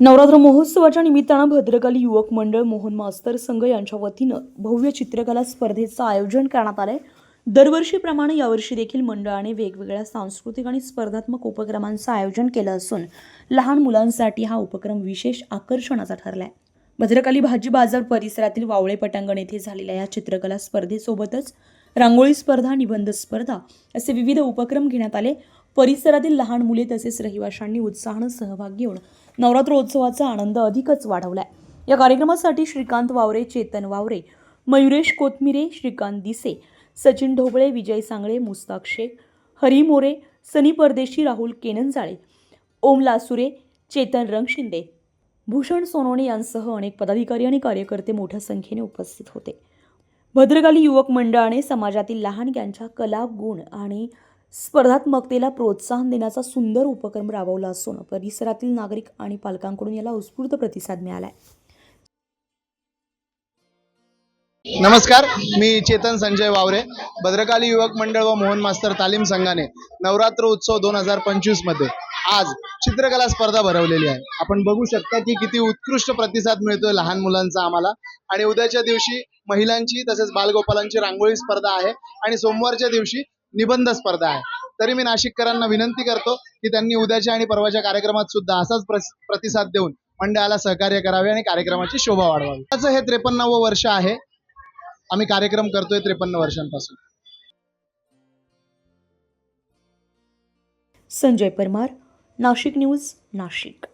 नवरात्र महोत्सवाच्या निमित्तानं भद्रकाली युवक मंडळ मोहन मास्तर संघ यांच्या वतीनं भव्य चित्रकला स्पर्धेचं आयोजन करण्यात आलंय. दरवर्षीप्रमाणे यावर्षी देखील मंडळाने वेगवेगळ्या सांस्कृतिक आणि स्पर्धात्मक उपक्रमांचं आयोजन केलं असून लहान मुलांसाठी हा उपक्रम विशेष आकर्षणाचा ठरलाय. भद्रकाली भाजी बाजार परिसरातील वावळे पटांगण येथे झालेल्या या चित्रकला स्पर्धेसोबतच रांगोळी स्पर्धा निबंध स्पर्धा असे विविध उपक्रम घेण्यात आले. परिसरातील लहान मुले तसेच रहिवाशांनी उत्साहानं सहभाग घेऊन नवरात्रोत्सवाचा आनंद अधिकच वाढवला आहे या कार्यक्रमासाठी श्रीकांत वावरे चेतन वावरे मयुरेश कोथमिरे श्रीकांत दिसे सचिन ढोबळे विजय सांगळे मुस्ताक शेख हरी मोरे सनी परदेशी राहुल केनंजाळे ओम लासुरे चेतन रंगशिंदे भूषण सोनवणे यांसह अनेक पदाधिकारी आणि कार्यकर्ते मोठ्या संख्येने उपस्थित होते. भद्रकाली युवक मंडळाने समाजातील लहानग्यांच्या कला गुण आणि स्पर्धात्मकतेला प्रोत्साहन देण्याचा सुंदर उपक्रम राबवला असून परिसरातील नागरिक आणि पालकांकडून याला उत्स्फूर्त प्रतिसाद मिळालाय. नमस्कार मी चेतन संजय वावरे भद्रकाली युवक मंडळ व मोहन मास्तर तालीम संघाने नवरात्र उत्सव दोन हजार पंचवीसमध्ये आज चित्रकला स्पर्धा भरवलेली आहे. आपण बघू शकता की किती उत्कृष्ट प्रतिसाद मिळतोय लहान मुलांचा आम्हाला. आणि उद्याच्या दिवशी महिलांची तसेच बालगोपालांची रांगोळी स्पर्धा आहे आणि सोमवारच्या दिवशी निबंध स्पर्धा आहे. तरी मी नाशिककरांना विनंती करतो की त्यांनी उद्याच्या आणि परवाच्या कार्यक्रमात सुद्धा असाच प्रतिसाद देऊन मंडळाला सहकार्य करावे आणि कार्यक्रमाची शोभा वाढवावी. त्याचं हे त्रेपन्नावं वर्ष आहे. आम्ही कार्यक्रम करतोय त्रेपन्न वर्षांपासून. संजय परमार नाशिक न्यूज नाशिक.